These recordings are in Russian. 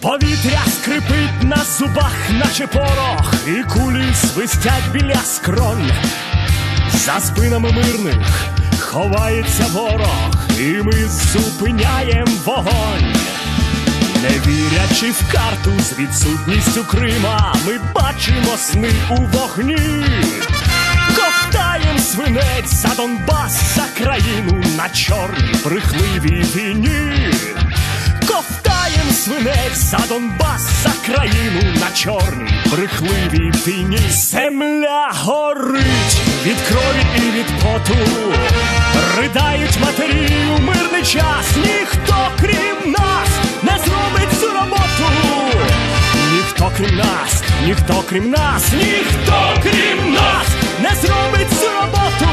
Повітря скрипить на зубах, наче порох, і кулі свистять біля скронь. За спинами мирних ховається ворог, і ми зупиняєм вогонь. Не вірячи в карту з відсутністю Крима, ми бачимо сни у вогні. Ковтаєм свинець за Донбас, за країну на чорній брехливій війні. Ковтаєм свинець за Донбас, за країну на чорній брехливій війні. Земля горить від крові і від поту. Riдають матері у мирний час. Ніхто крім нас не зробить цю роботу. Ніхто крім нас, ніхто крім нас, ніхто крім нас не зробить цю роботу.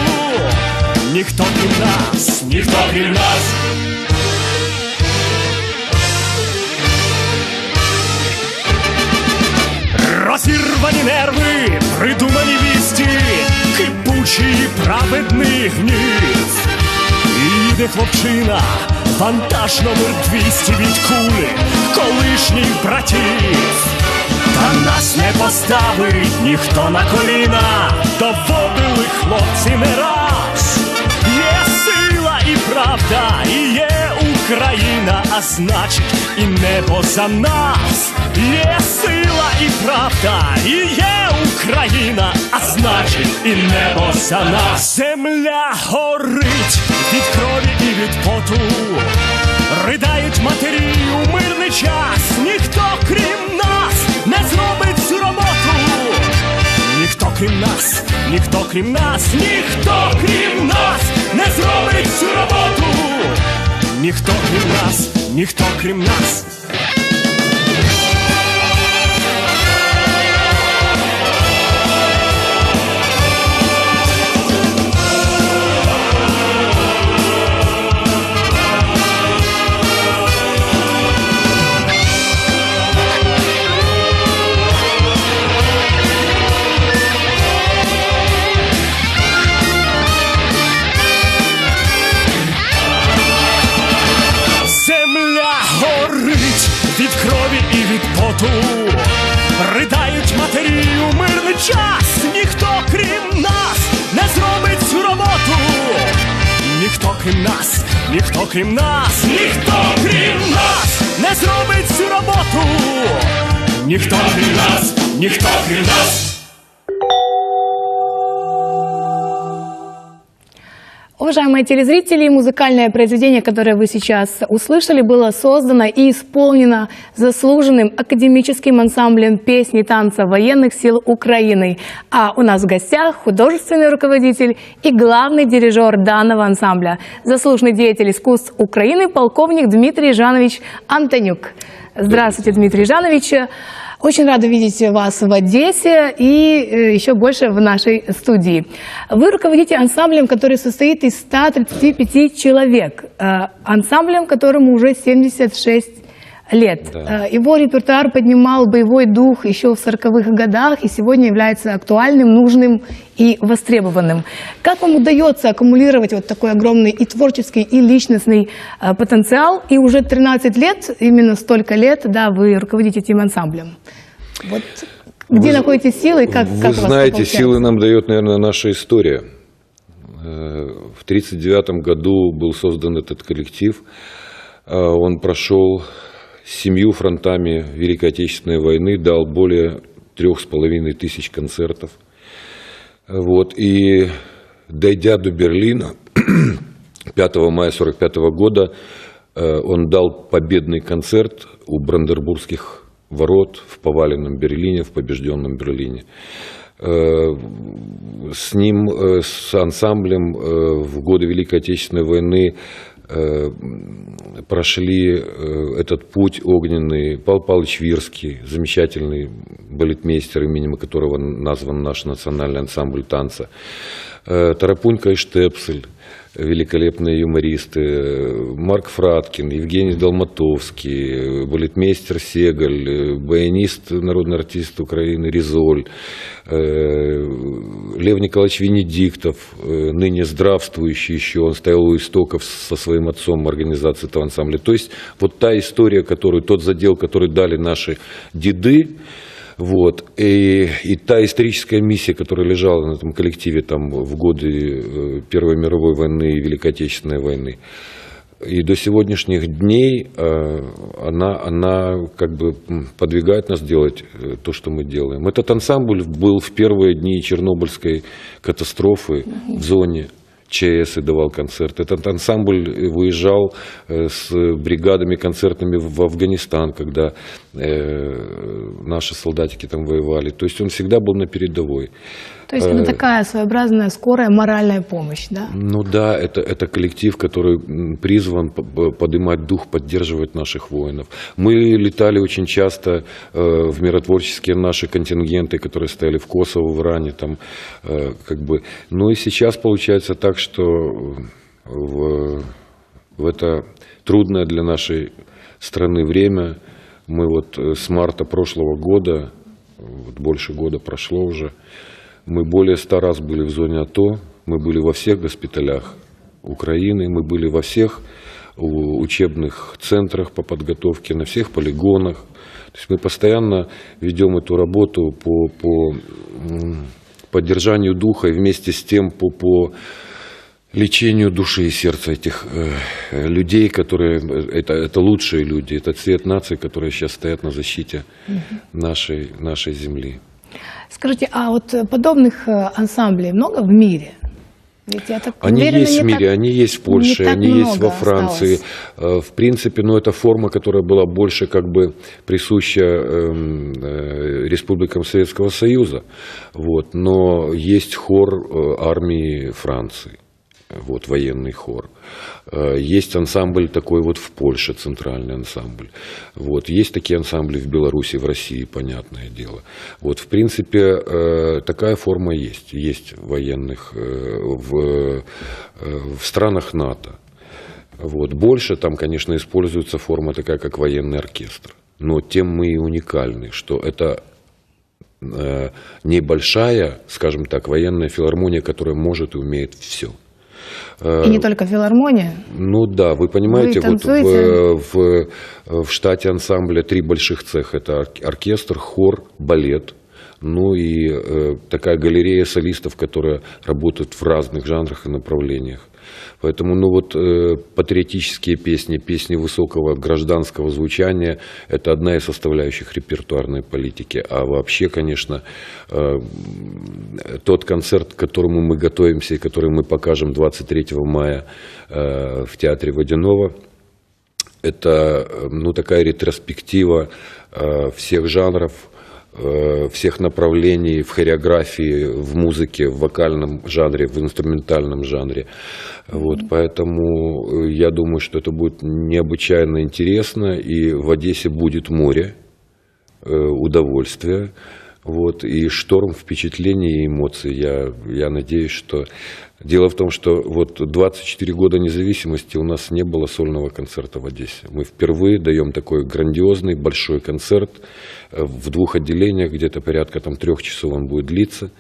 Ніхто крім нас, ніхто крім нас. Розірвані нерви, придумані вісті, кипучий праведний гнів. І Їде хлопчина, вантаж номер 200 від кулі, колишніх братів. Та нас не поставить ніхто на коліна, доводили хлопці не раз. Є сила і правда, і є Україна, а значить, і небо за нас. Є сила і правда, і є Україна, а значить, і небо за нас. Земля горить від крові крім нас, ніхто крім нас не зробить цю роботу. Ніхто крім нас, ніхто крім нас. Час. Ніхто крім нас не зробить цю роботу. Ніхто крім нас, ніхто крім нас, ніхто крім нас не зробить цю роботу. Ніхто крім нас, ніхто крім нас. Уважаемые телезрители, музыкальное произведение, которое вы сейчас услышали, было создано и исполнено заслуженным академическим ансамблем песни и танца военных сил Украины. А у нас в гостях художественный руководитель и главный дирижер данного ансамбля, заслуженный деятель искусств Украины, полковник Дмитрий Жанович Антонюк. Здравствуйте, Дмитрий Жанович. Очень рада видеть вас в Одессе и э, еще больше в нашей студии. Вы руководите ансамблем, который состоит из 135 человек. Э, Ансамблем, которому уже 76 лет. Да. Э, Его репертуар поднимал боевой дух еще в 40-х годах и сегодня является актуальным, нужным и востребованным. Как вам удается аккумулировать вот такой огромный и творческий, и личностный э, потенциал? И уже 13 лет, именно столько лет, да, вы руководите этим ансамблем. Вот где Вы- находите силы как, Вы как знаете, силы нам дает, наверное, наша история. Э, В 1939 году был создан этот коллектив. Он прошел семью фронтами Великой Отечественной войны, дал более трех с половиной тысяч концертов. Вот, и дойдя до Берлина 5 мая 1945 года, э, он дал победный концерт у Брандербургских ворот в поваленном Берлине, в побежденном Берлине. Э, С ним, э, с ансамблем в годы Великой Отечественной войны прошли э, этот путь огненный Павел Павлович Вирский, замечательный балетмейстер, именем которого назван наш национальный ансамбль танца. э, Тарапунька и Штепсель, великолепные юмористы, Марк Фраткин, Евгений Долматовский, балетмейстер Сегаль, э, баянист, народный артист Украины Ризоль, э, Лев Николаевич Венедиктов, э, ныне здравствующий еще, он стоял у истоков со своим отцом организации этого ансамбля. То есть вот та история, которую, тот задел, который дали наши деды, вот. И, и та историческая миссия, которая лежала на этом коллективе там, в годы э, Первой мировой войны и Великой Отечественной войны, и до сегодняшних дней э, она, она как бы подвигает нас делать э, то, что мы делаем. Этот ансамбль был в первые дни Чернобыльской катастрофы в зоне ЧС и давал концерт. Этот ансамбль выезжал э, с бригадами концертными в Афганистан, когда э, наши солдатики там воевали. То есть он всегда был на передовой. То есть это такая своеобразная скорая моральная помощь, да? Ну да, это, это коллектив, который призван поднимать дух, поддерживать наших воинов. Мы летали очень часто э, в миротворческие наши контингенты, которые стояли в Косово, в Иране, там, э, как бы. Ну и сейчас получается так, что в, в это трудное для нашей страны время мы вот э, с марта прошлого года, вот больше года прошло уже, мы более ста раз были в зоне АТО, мы были во всех госпиталях Украины, мы были во всех учебных центрах по подготовке, на всех полигонах. То есть мы постоянно ведем эту работу по, по поддержанию духа и вместе с тем по, по лечению души и сердца этих э, людей, которые это, это лучшие люди, это цвет нации, которые сейчас стоят на защите нашей, нашей земли. Скажите, а вот подобных э, ансамблей много в мире? Ведь я так Они уверена, есть в мире, так- они есть в Польше, они есть во Франции. осталось. Э, В принципе, ну, это форма, которая была больше как бы присуща эм, э, республикам Советского Союза. Вот. Но есть хор э, армии Франции, вот, военный хор. Э, Есть ансамбль такой вот в Польше, центральный ансамбль. Вот. Есть такие ансамбли в Беларуси, в России, понятное дело. Вот, в принципе, э, такая форма есть. Есть военных э, в, в странах НАТО. Вот. Больше там, конечно, используется форма такая, как военный оркестр. Но тем мы и уникальны, что это небольшая, скажем так, военная филармония, которая может и умеет все. И не только филармония. Ну да, вы понимаете, Вы вот в, в, в штате ансамбля три больших цеха. Это ор- оркестр, хор, балет. Ну и э, такая галерея солистов, которая работает в разных жанрах и направлениях. Поэтому, ну вот, э, патриотические песни, песни высокого гражданского звучания – это одна из составляющих репертуарной политики. А вообще, конечно, э, тот концерт, к которому мы готовимся и который мы покажем 23 мая э, в Театре Водянова, это э, ну, такая ретроспектива э, всех жанров, всех направлений в хореографии, в музыке, в вокальном жанре, в инструментальном жанре. Вот, поэтому э, я думаю, что это будет необычайно интересно, и в Одессе будет море э, удовольствия. Вот, и шторм впечатлений и эмоций. Я, я надеюсь, что... Дело в том, что вот 24 года независимости у нас не было сольного концерта в Одессе. Мы впервые даем такой грандиозный большой концерт э, в двух отделениях, где-то порядка там трех часов он будет длиться.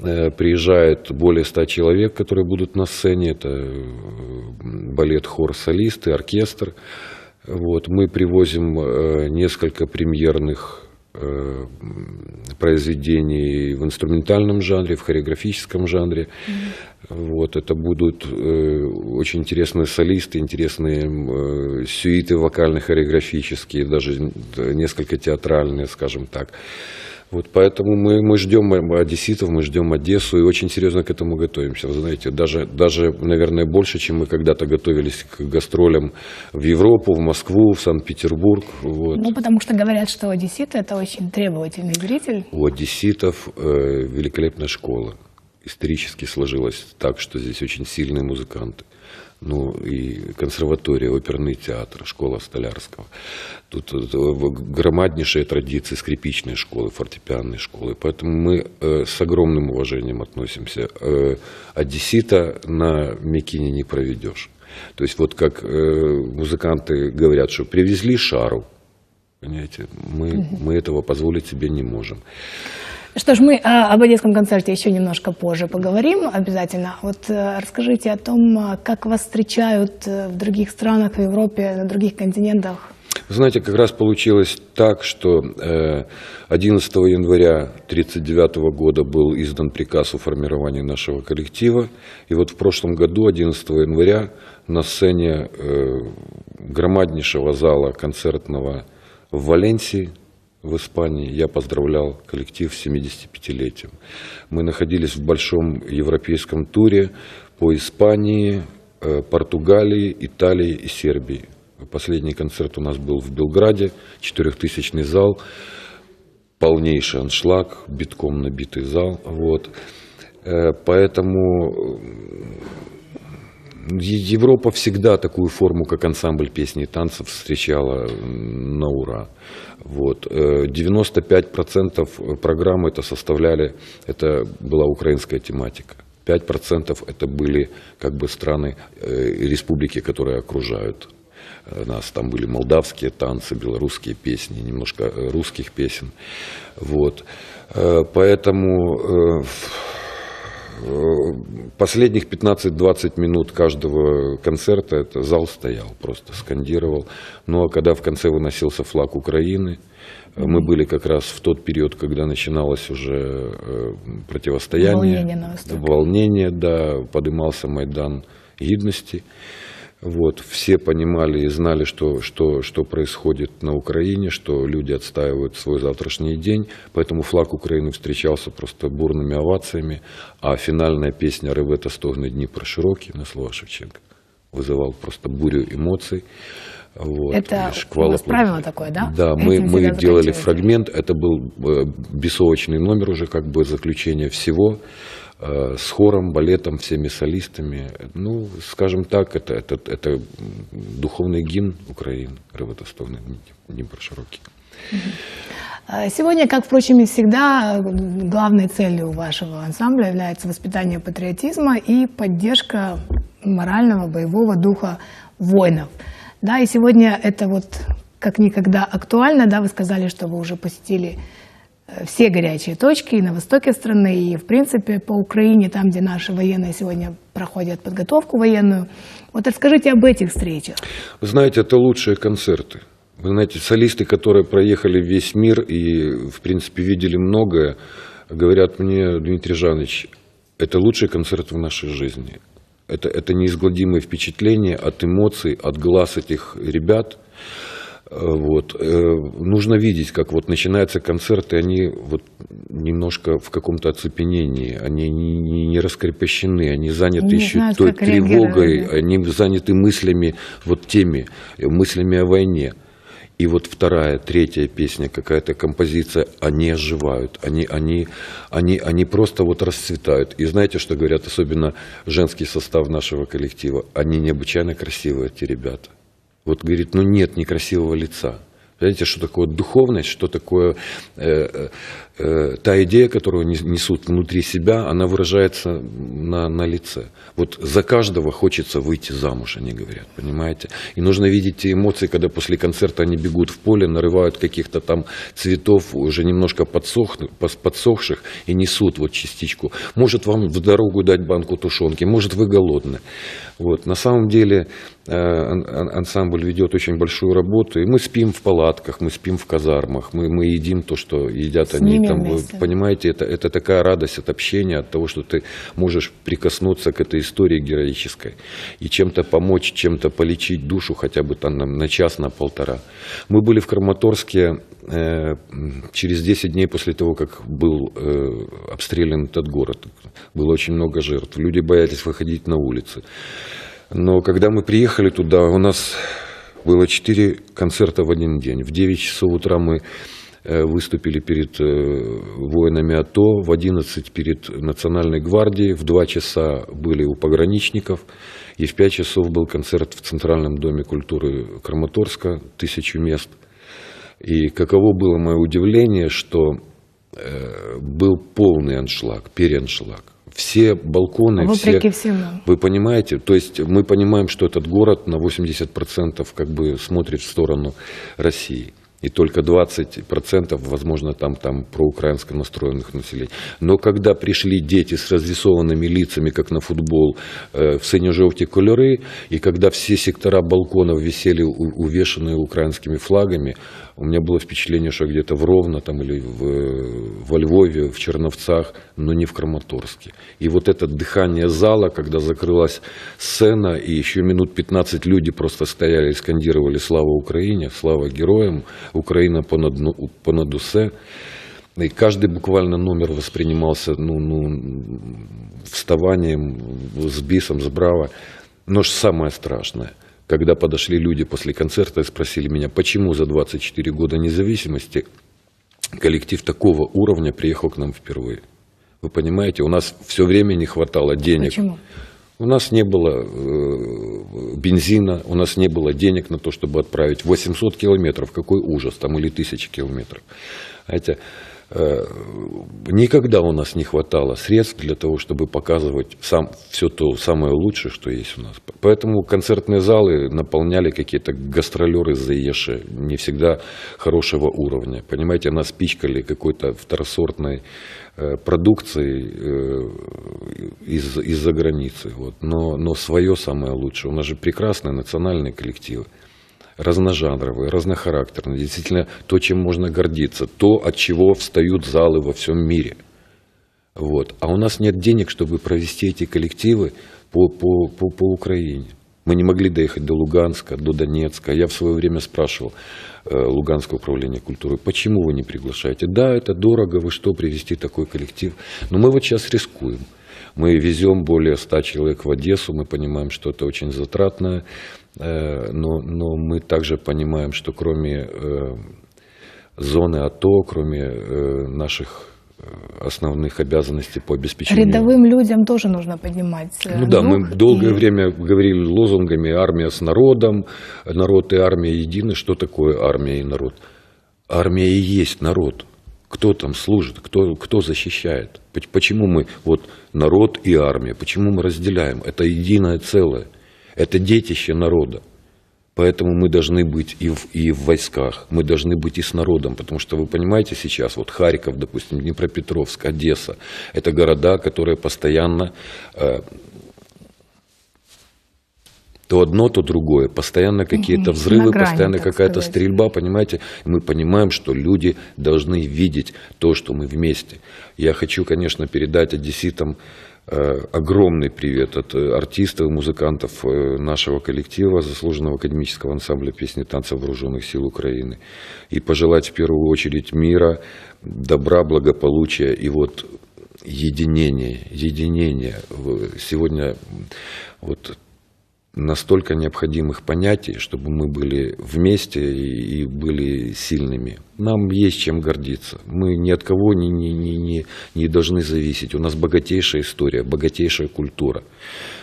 Э, Приезжает более 100 человек, которые будут на сцене. Это э, балет, хор, солисты, оркестр. Вот. Мы привозим несколько премьерных произведений в инструментальном жанре, в хореографическом жанре. Вот, это будут э, очень интересные солисты, интересные э, сюиты вокально-хореографические, даже э, несколько театральные, скажем так. Вот поэтому мы, мы ждем одесситов, мы ждем Одессу и очень серьезно к этому готовимся. Вы знаете, даже, даже, наверное, больше, чем мы когда-то готовились к гастролям в Европу, в Москву, в Санкт-Петербург. Вот. Ну, потому что говорят, что одесситы – это очень требовательный зритель. У одесситов э, великолепная школа. исторически сложилось так, что здесь очень сильные музыканты. Ну и консерватория, оперный театр, школа Столярского. Тут э, громаднейшие традиции скрипичной школы, фортепианной школы. Поэтому мы э, с огромным уважением относимся. Э, одессита на Микине не проведешь. То есть вот как музыканты говорят, что привезли шару, понимаете, мы, мы этого позволить себе не можем. Что ж, мы а, об одесском концерте еще немножко позже поговорим обязательно. Вот э, расскажите о том, а, как вас встречают э, в других странах, в Европе, на других континентах. Знаете, как раз получилось так, что 11 э, января 1939 года был издан приказ о формировании нашего коллектива. И вот в прошлом году, 11 января, на сцене громаднейшего зала концертного в Валенсии в Испании. Я поздравлял коллектив с 75-летием. Мы находились в большом европейском туре по Испании, э, Португалии, Италии и Сербии. Последний концерт у нас был в Белграде, четырехтысячный зал, полнейший аншлаг, битком набитый зал. Вот. Э, поэтому Европа всегда такую форму, как ансамбль песни и танцев, встречала на ура. Вот. 95% э, программы это составляли, это была украинская тематика. 5% это были как бы страны, э, республики, которые окружают э, нас. Там были молдавские танцы, белорусские песни, немножко русских песен. Вот. Поэтому Последних 15-20 минут каждого концерта это зал стоял, просто скандировал. Ну а когда в конце выносился флаг Украины, мы были как раз в тот период, когда начиналось уже э, противостояние. Волнение, волнение да, поднимался Майдан гидности. Вот, все понимали и знали, что, что, что происходит на Украине, что люди отстаивают свой завтрашний день, поэтому флаг Украины встречался просто бурными овациями, а финальная песня «Ревета стогны Днепр широкий» на слова Шевченко вызывал просто бурю эмоций. Вот, это у вас правило такое, да? Да, мы, мы делали фрагмент, это был э, бесовочный номер уже, как бы заключение всего. Э, с хором, балетом, всеми солистами. Ну, скажем так, это, это, это духовный гимн Украины, Рывотостовный Днепр широкий. А сегодня, как, впрочем, и всегда, главной целью вашего ансамбля является воспитание патриотизма и поддержка морального, боевого духа воинов. Да, и сегодня это вот как никогда актуально, да, вы сказали, что вы уже посетили все горячие точки и на востоке страны, и в принципе по Украине, там, где наши военные сегодня проходят подготовку военную. Вот расскажите об этих встречах. Знаете, это лучшие концерты. Вы знаете, солисты, которые проехали весь мир и, в принципе, видели многое, говорят мне, Дмитрий Жанович, это лучший концерт в нашей жизни. Это, это неизгладимое впечатление от эмоций, от глаз этих ребят – вот. Э, нужно видеть, как вот начинаются концерты, они вот немножко в каком-то оцепенении, они не, не, не раскрепощены, они заняты не еще знают, той тревогой, они заняты мыслями, вот теми, мыслями о войне. И вот вторая, третья песня, какая-то композиция, они оживают, они, они, они, они просто вот расцветают. И знаете, что говорят, особенно женский состав нашего коллектива? Они необычайно красивые, эти ребята. Вот говорит, ну нет некрасивого лица. Понимаете, что такое духовность, что такое э, э, э, та идея, которую несут внутри себя, она выражается на, на лице. Вот за каждого хочется выйти замуж, они говорят, понимаете? И нужно видеть те эмоции, когда после концерта они бегут в поле, нарывают каких-то там цветов, уже немножко подсохнув, подсохших, и несут вот частичку. Может вам в дорогу дать банку тушенки, может вы голодны. Вот. На самом деле ансамбль ведет очень большую работу, и мы спим в палатках, мы спим в казармах, мы, мы едим то, что едят С они там. Вы понимаете, это, это такая радость от общения, от того, что ты можешь прикоснуться к этой истории героической и чем-то помочь, чем-то полечить душу хотя бы там на, на час, на полтора. Мы были в Краматорске э, через 10 дней после того, как был э, обстрелян этот город. Было очень много жертв. Люди боялись выходить на улицы. Но когда мы приехали туда, у нас было четыре концерта в один день. В 9 часов утра мы э, выступили перед э, воинами АТО, в 11 перед Национальной гвардией, в 2 часа были у пограничников, и в 5 часов был концерт в Центральном доме культуры Краматорска, тысячу мест. И каково было мое удивление, что э, был полный аншлаг, переаншлаг. Все балконы, Вопреки все... всему. Вы понимаете? То есть мы понимаем, что этот город на 80% как бы смотрит в сторону России. И только 20%, возможно, там, там проукраинско настроенных населения. Но когда пришли дети с разрисованными лицами, как на футбол, э, в сине-желтые кольоры, и когда все сектора балконов висели увешанные украинскими флагами, у меня было впечатление, что где-то в Ровно там, или в, во Львове, в Черновцах, но не в Краматорске. И вот это дыхание зала, когда закрылась сцена, и еще минут 15 люди просто стояли и скандировали «Слава Украине», «Слава героям», «Украина понад, ну, понад усе». И каждый буквально номер воспринимался ну, ну, вставанием, с бисом, с браво. Но что самое страшное, когда подошли люди после концерта и спросили меня, почему за 24 года независимости коллектив такого уровня приехал к нам впервые. Вы понимаете, у нас все время не хватало денег. Почему? У нас не было э, бензина, у нас не было денег на то, чтобы отправить 800 километров. Какой ужас, там или 1000 километров. Знаете, никогда у нас не хватало средств для того, чтобы показывать сам, все то самое лучшее, что есть у нас. Поэтому концертные залы наполняли какие-то гастролеры заезжие, не всегда хорошего уровня. Понимаете, нас пичкали какой-то второсортной э, продукцией э, из, из-за границы. Вот. Но, но свое самое лучшее. У нас же прекрасные национальные коллективы разножанровые, разнохарактерные, действительно то, чем можно гордиться, то, от чего встают залы во всем мире. Вот. А у нас нет денег, чтобы провести эти коллективы по, по, по, по Украине. Мы не могли доехать до Луганска, до Донецка. Я в свое время спрашивал э, Луганское управление культуры, почему вы не приглашаете? Да, это дорого, вы что, привести такой коллектив? Но мы вот сейчас рискуем. Мы везем более 100 человек в Одессу, мы понимаем, что это очень затратно, э, но, но мы также понимаем, что кроме э, зоны АТО, кроме э, наших основных обязанностей по обеспечению... Рядовым людям тоже нужно поднимать Ну да, мы долгое и- время говорили лозунгами «армия с народом», «народ и армия едины». Что такое армия и народ? Армия и есть народ. Кто там служит, кто, кто защищает? Поч- Почему мы, вот народ и армия, почему мы разделяем? Это единое целое, это детище народа. Поэтому мы должны быть и в, и в войсках, мы должны быть и с народом, потому что вы понимаете сейчас, вот Харьков, допустим, Днепропетровск, Одесса, это города, которые постоянно э, то одно, то другое, постоянно какие-то взрывы, грани, постоянно какая-то сказать. стрельба, понимаете? И мы понимаем, что люди должны видеть то, что мы вместе. Я хочу, конечно, передать одесситам э, огромный привет от э, артистов и музыкантов э, нашего коллектива, заслуженного академического ансамбля песни танца вооруженных сил Украины. И пожелать в первую очередь мира, добра, благополучия и вот единения. В- Сегодня вот настолько необходимых понятий, чтобы мы были вместе и, и были сильными. Нам есть чем гордиться. Мы ни от кого не, не, не, не, не должны зависеть. У нас богатейшая история, богатейшая культура.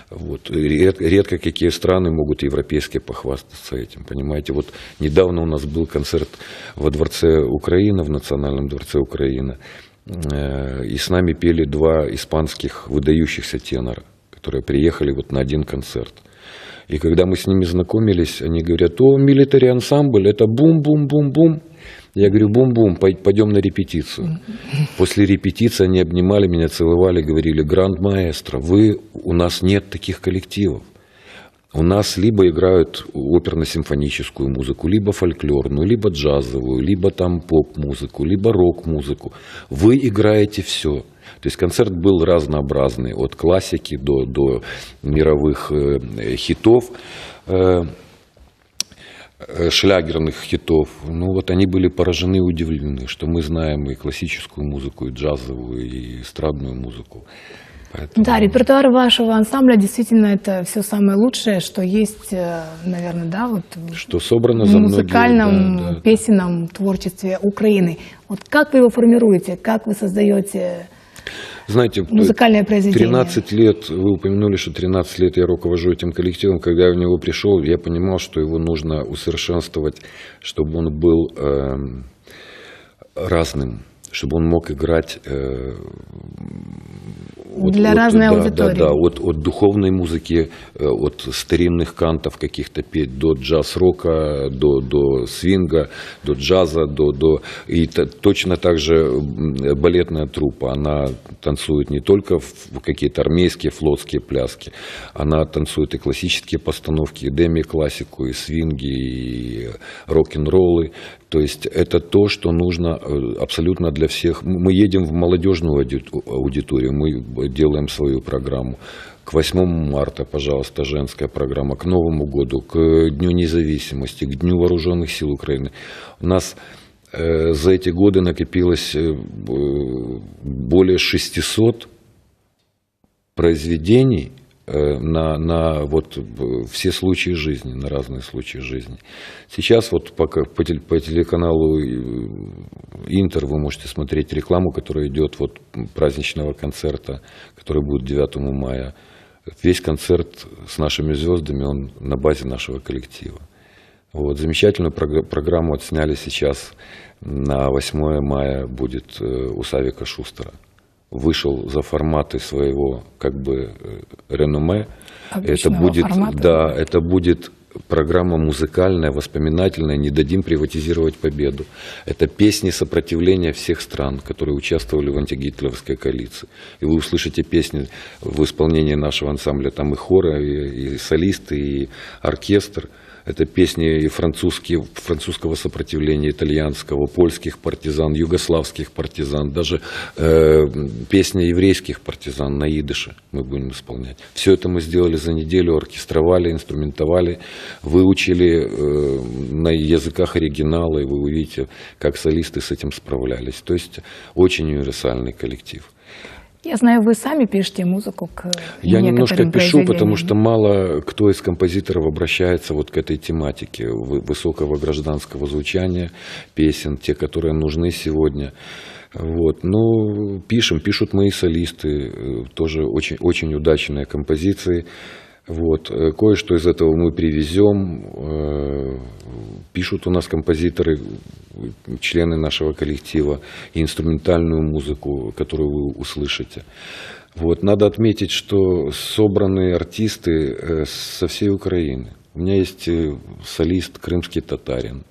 Вот. Ред- редко какие страны могут европейские похвастаться этим, понимаете. Вот недавно у нас был концерт во Дворце Украины, в Национальном дворце Украины, Э, и с нами пели два испанских выдающихся тенора, которые приехали вот на один концерт. И когда мы с ними знакомились, они говорят, о, милитари ансамбль, это бум-бум-бум-бум. Я говорю, бум-бум, пой- пойдем на репетицию. После репетиции они обнимали меня, целовали, говорили, гранд маэстро, вы, у нас нет таких коллективов. У нас либо играют оперно-симфоническую музыку, либо фольклорную, либо джазовую, либо там поп-музыку, либо рок-музыку. Вы играете все. То есть концерт был разнообразный, от классики до, до мировых э, хитов, э, э, шлягерных хитов. Ну вот они были поражены и удивлены, что мы знаем и классическую музыку, и джазовую, и эстрадную музыку. Поэтому- Да, репертуар вашего ансамбля действительно это все самое лучшее, что есть, наверное, да, вот в Что собрано за многие... музыкальном, да, да. песенном творчестве Украины. Вот как вы его формируете, как вы создаете Знаете, музыкальное произведение? 13 лет, вы упомянули, что 13 лет я руковожу этим коллективом. Когда я в него пришел, я понимал, что его нужно усовершенствовать, чтобы он был эм, разным, чтобы он мог играть э, Для разной да, аудитории. Да, да, от, от духовной музыки, э, от старинных кантов каких-то петь, до джаз-рока, до, до свинга, до джаза, до, до... И т- точно так же балетная труппа, она танцует не только в какие-то армейские, флотские пляски, она танцует и классические постановки, и деми-классику, и свинги, и рок-н-роллы. То есть это то, что нужно э, абсолютно для всех. Мы едем в молодежную ауди- аудиторию, мы делаем свою программу. К 8 марта, пожалуйста, женская программа, к Новому году, к Дню независимости, к Дню вооруженных сил Украины. У нас э, за эти годы накопилось э, более 600 произведений на, на вот э, все случаи жизни, на разные случаи жизни. Сейчас вот пока по, тел- по телеканалу э, Интер вы можете смотреть рекламу, которая идет вот праздничного концерта, который будет 9 мая. Весь концерт с нашими звездами, он на базе нашего коллектива. Вот, замечательную програ- программу отсняли сейчас на 8 мая будет э, у Савика Шустера. Вышел за форматы своего как бы э, реноме. Это будет, формата. да, это будет программа музыкальная, воспоминательная «Не дадим приватизировать победу». Это песни сопротивления всех стран, которые участвовали в антигитлеровской коалиции. И вы услышите песни в исполнении нашего ансамбля. Там и хоры, и, и солисты, и оркестр. Это песни французские, французского сопротивления, итальянского, польских партизан, югославских партизан, даже э, песни еврейских партизан на идыше мы будем исполнять. Все это мы сделали за неделю, оркестровали, инструментовали, выучили э, на языках оригинала, и вы увидите, как солисты с этим справлялись. То есть очень универсальный коллектив. Я знаю, вы сами пишете музыку к Я немножко пишу, потому что мало кто из композиторов обращается вот к этой тематике вы- высокого гражданского звучания песен, те, которые нужны сегодня. Вот. Ну, пишем, пишут мои солисты, э, тоже очень, очень удачные композиции. Вот. Э, Кое-что из этого мы привезем. Э, Пишут у нас композиторы, э, члены нашего коллектива, инструментальную музыку, которую вы услышите. Вот. Надо отметить, что собраны артисты со всей Украины. У меня есть солист крымский татарин,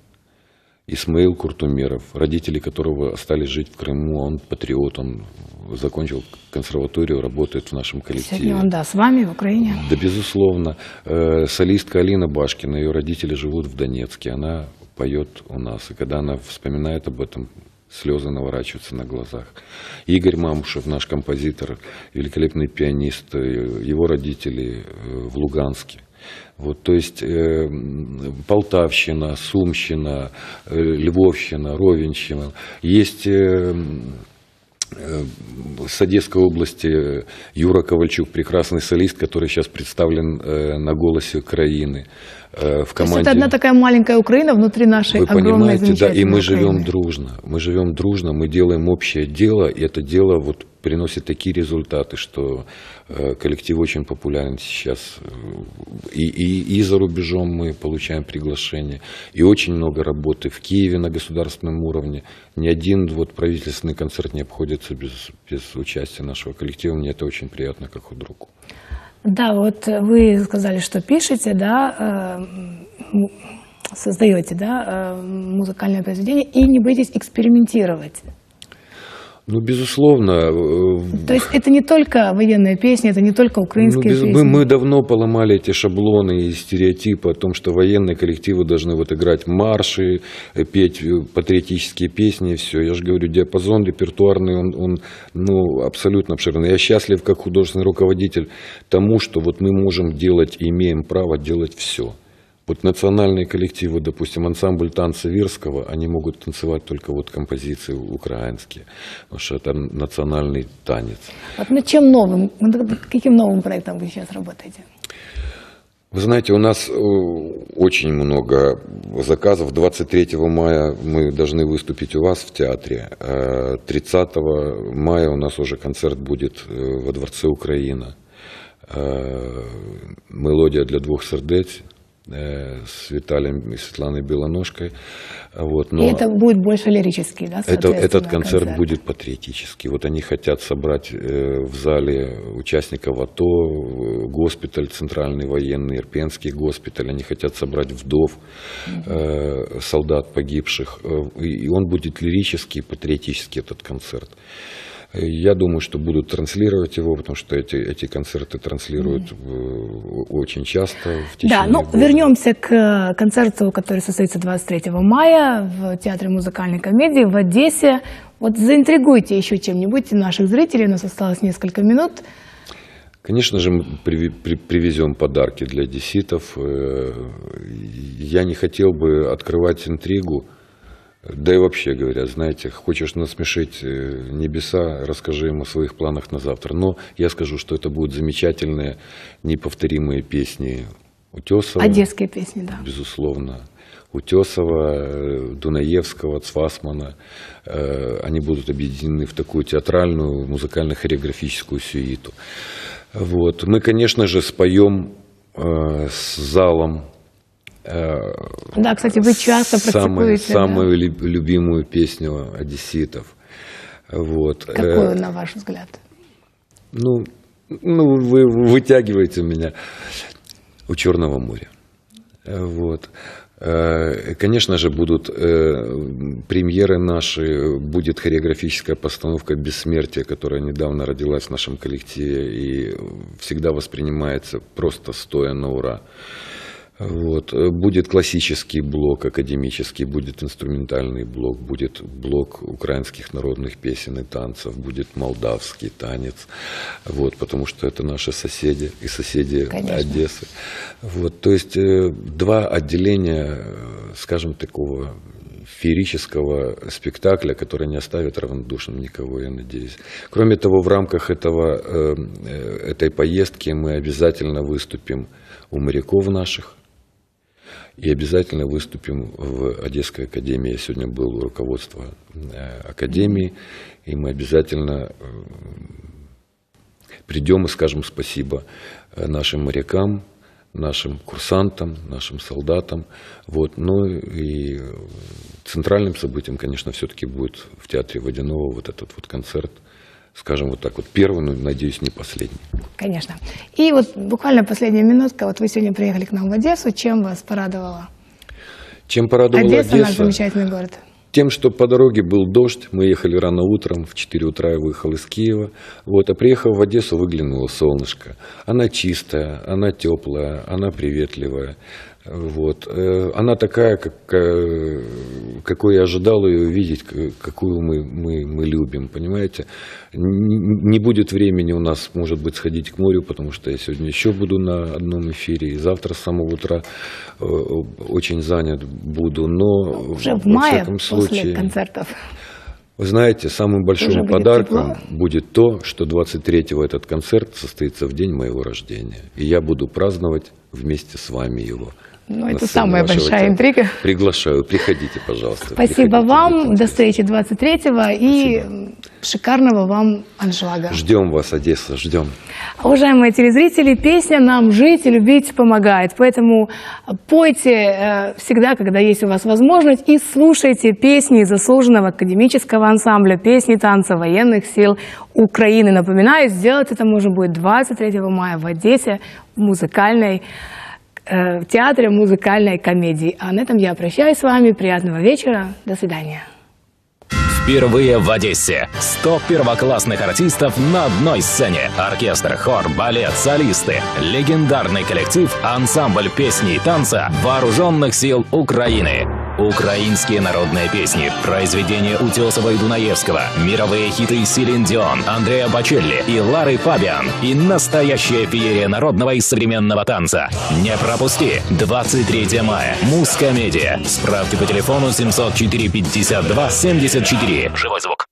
Исмаил Куртумеров, родители которого остались жить в Крыму, он патриот, он закончил консерваторию, работает в нашем коллективе. Сегодня он, да, с вами в Украине. Да, безусловно. Э, Солистка Алина Башкина, ее родители живут в Донецке, она поет у нас. И когда она вспоминает об этом, слезы наворачиваются на глазах. Игорь Мамушев, наш композитор, великолепный пианист, э, его родители э, в Луганске. Вот, то есть э, Полтавщина, Сумщина, э, Львовщина, Ровенщина. Есть э, э, с Одесской области Юра Ковальчук, прекрасный солист, который сейчас представлен э, на «Голосе Украины» э, в команде. это одна такая маленькая Украина внутри нашей Вы огромной, понимаете, да, и мы живем Украины. дружно. Мы живем дружно, мы делаем общее дело, и это дело вот приносит такие результаты, что э, коллектив очень популярен сейчас. И, и, и за рубежом мы получаем приглашения, и очень много работы в Киеве на государственном уровне. Ни один вот правительственный концерт не обходится без, без участия нашего коллектива. Мне это очень приятно, как худруку. Да, вот вы сказали, что пишете, да, э, создаете, да, э, музыкальное произведение и не боитесь экспериментировать. Ну, безусловно, э, То есть это не только военные песни, это не только Ну, украинские без- песни. мы, мы давно поломали эти шаблоны и стереотипы о том, что военные коллективы должны вот играть марши, э, петь э, патриотические песни и все. Я же говорю, диапазон репертуарный, он, он ну, абсолютно обширный. Я счастлив как художественный руководитель тому, что вот мы можем делать и имеем право делать все. Вот национальные коллективы, допустим, ансамбль танца Вирского, они могут танцевать только вот композиции украинские, потому что это национальный танец. Вот над чем новым, над каким новым проектом вы сейчас работаете? Вы знаете, у нас э, очень много заказов. 23 мая мы должны выступить у вас в театре. Э, 30 мая у нас уже концерт будет э, во Дворце Украина. Э, Мелодия для двух сердець э, с Виталием и Светланой Белоножкой. Вот, И это будет больше лирический, да, это, этот концерт, будет патриотический. Вот они хотят собрать э, в зале участников АТО, э, госпиталь, центральный военный, Ирпенский госпиталь. Они хотят собрать вдов, э, солдат погибших. Э, и он будет лирический, патриотический, этот концерт. Э, Я думаю, что будут транслировать его, потому что эти, эти концерты транслируют э, очень часто в течение Да, ну года. вернемся к концерту, который состоится 23 мая в Театре музыкальной комедии в Одессе. Вот заинтригуйте еще чем-нибудь наших зрителей, у нас осталось несколько минут. Конечно же, мы привезем подарки для одесситов. Э, Я не хотел бы открывать интригу. Да и вообще говоря, знаете, хочешь насмешить э, небеса, расскажи им о своих планах на завтра. Но я скажу, что это будут замечательные, неповторимые песни Утесова. Одесские песни, да. Безусловно. Утесова, э, Дунаевского, Цвасмана. Э, Они будут объединены в такую театральную, музыкально-хореографическую сюиту. Вот. Мы, конечно же, споем с залом. Э, Да, кстати, вы часто самую, да. самую лю- любимую песню одесситов. Вот. Э, Какую, на ваш взгляд? ну, ну, вы вытягиваете меня у Черного моря. Вот. Э, Конечно же, будут премьеры наши, будет хореографическая постановка «Бессмертие», которая недавно родилась в нашем коллективе и всегда воспринимается просто стоя на ура. Вот. Э, Будет классический блок, академический, будет инструментальный блок, будет блок украинских народных песен и танцев, будет молдавский танец, вот, потому что это наши соседи и соседи Конечно. Одессы. Вот, то есть э, два отделения, э, скажем, такого феерического спектакля, который не оставит равнодушным никого, я надеюсь. Кроме того, в рамках этого, этой поездки мы обязательно выступим у моряков наших, и обязательно выступим в Одесской академии. Я сегодня был у руководства э, академии, и мы обязательно э, придем и скажем спасибо э, нашим морякам, нашим курсантам, нашим солдатам. Вот. Ну и центральным событием, конечно, все-таки будет в театре Водяного вот этот вот концерт, скажем вот так вот, первый, но, надеюсь, не последний. Конечно. И вот буквально последняя минутка. Вот вы сегодня приехали к нам в Одессу. Чем вас порадовала? Чем порадовала Одесса, наш Одесса? замечательный город. Тем, что по дороге был дождь, мы ехали рано утром, в 4 утра я выехал из Киева. Вот, а приехав в Одессу, выглянуло солнышко. Она чистая, она теплая, она приветливая. Вот. Э, Она такая, как, э, какой я ожидал ее увидеть, какую мы, мы, мы любим, понимаете? Не будет времени у нас, может быть, сходить к морю, потому что я сегодня еще буду на одном эфире, и завтра с самого утра э, очень занят буду, но Уже в мае, всяком после случае... концертов. Вы знаете, самым большим будет подарком тепло? будет то, что 23-го этот концерт состоится в день моего рождения. И я буду праздновать вместе с вами его. Ну, это самая большая театра. интрига. Приглашаю, приходите, пожалуйста. Спасибо приходите, вам. До встречи 23-го и шикарного вам аншлага. Ждем вас, Одесса, ждем. Уважаемые телезрители, песня «Нам жить и любить» помогает. Поэтому пойте э, всегда, когда есть у вас возможность, и слушайте песни заслуженного академического ансамбля «Песни танца военных сил Украины». Напоминаю, сделать это можно будет 23 мая в Одессе в музыкальной э, в театре музыкальной комедии. А на этом я прощаюсь с вами. Приятного вечера. До свидания. Впервые в Одессе. 100 первоклассных артистов на одной сцене. Оркестр, хор, балет, солисты. Легендарный коллектив, ансамбль песни и танца Вооруженных сил Украины. Украинские народные песни, произведения Утесова и Дунаевского, мировые хиты Селин Дион, Андреа Бачелли и Лары Фабиан и настоящая феерия народного и современного танца. Не пропусти! 23 мая. Мускомедия. Справки по телефону 704 52 74. Живой звук.